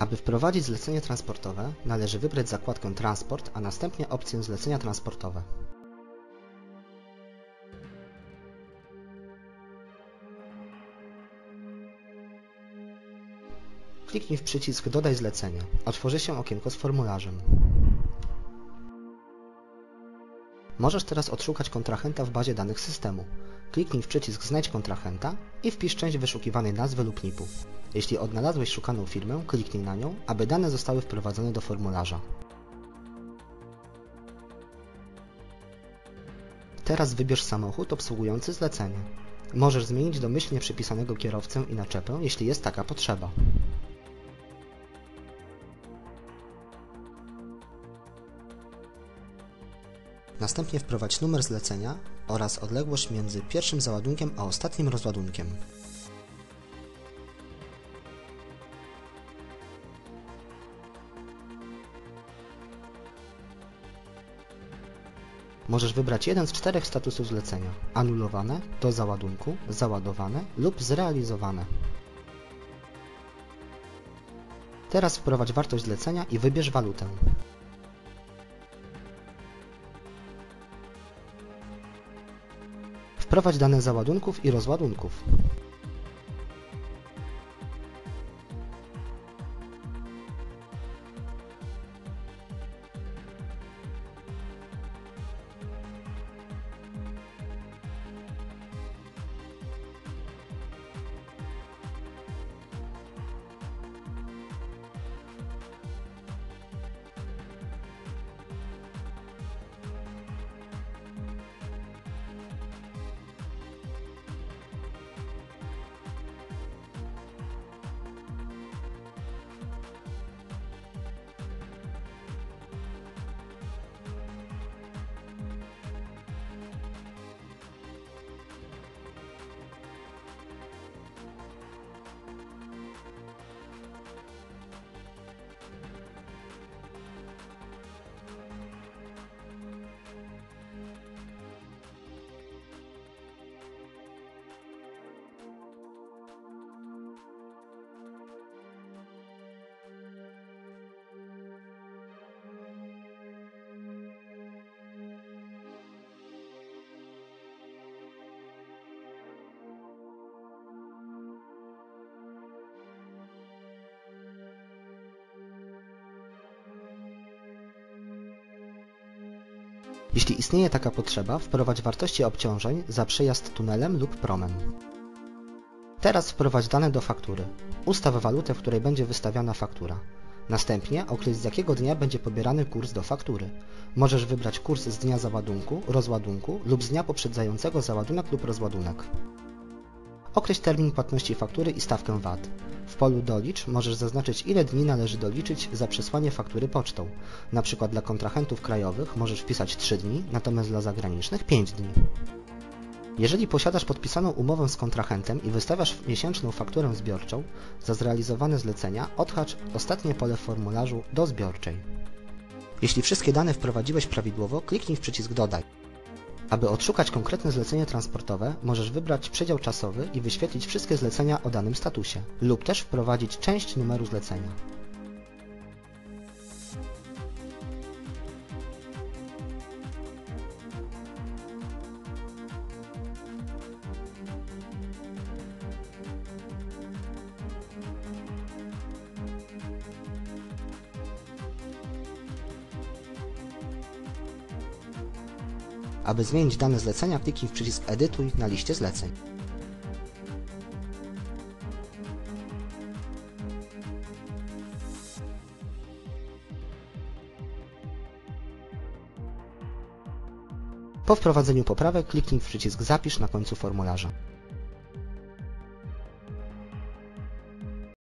Aby wprowadzić zlecenie transportowe, należy wybrać zakładkę Transport, a następnie opcję Zlecenia transportowe. Kliknij w przycisk Dodaj zlecenie. Otworzy się okienko z formularzem. Możesz teraz odszukać kontrahenta w bazie danych systemu. Kliknij w przycisk Znajdź kontrahenta i wpisz część wyszukiwanej nazwy lub NIP-u. Jeśli odnalazłeś szukaną firmę, kliknij na nią, aby dane zostały wprowadzone do formularza. Teraz wybierz samochód obsługujący zlecenie. Możesz zmienić domyślnie przypisanego kierowcę i naczepę, jeśli jest taka potrzeba. Następnie wprowadź numer zlecenia oraz odległość między pierwszym załadunkiem a ostatnim rozładunkiem. Możesz wybrać jeden z czterech statusów zlecenia: anulowane, do załadunku, załadowane lub zrealizowane. Teraz wprowadź wartość zlecenia i wybierz walutę. Wprowadź dane załadunków i rozładunków. Jeśli istnieje taka potrzeba, wprowadź wartości obciążeń za przejazd tunelem lub promem. Teraz wprowadź dane do faktury. Ustaw walutę, w której będzie wystawiana faktura. Następnie określ z jakiego dnia będzie pobierany kurs do faktury. Możesz wybrać kurs z dnia załadunku, rozładunku lub z dnia poprzedzającego załadunek lub rozładunek. Określ termin płatności faktury i stawkę VAT. W polu Dolicz możesz zaznaczyć ile dni należy doliczyć za przesłanie faktury pocztą. Na przykład dla kontrahentów krajowych możesz wpisać 3 dni, natomiast dla zagranicznych 5 dni. Jeżeli posiadasz podpisaną umowę z kontrahentem i wystawiasz miesięczną fakturę zbiorczą za zrealizowane zlecenia, odhacz ostatnie pole w formularzu do zbiorczej. Jeśli wszystkie dane wprowadziłeś prawidłowo, kliknij w przycisk Dodaj. Aby odszukać konkretne zlecenie transportowe, możesz wybrać przedział czasowy i wyświetlić wszystkie zlecenia o danym statusie, lub też wprowadzić część numeru zlecenia. Aby zmienić dane zlecenia, kliknij w przycisk Edytuj na liście zleceń. Po wprowadzeniu poprawek kliknij w przycisk Zapisz na końcu formularza.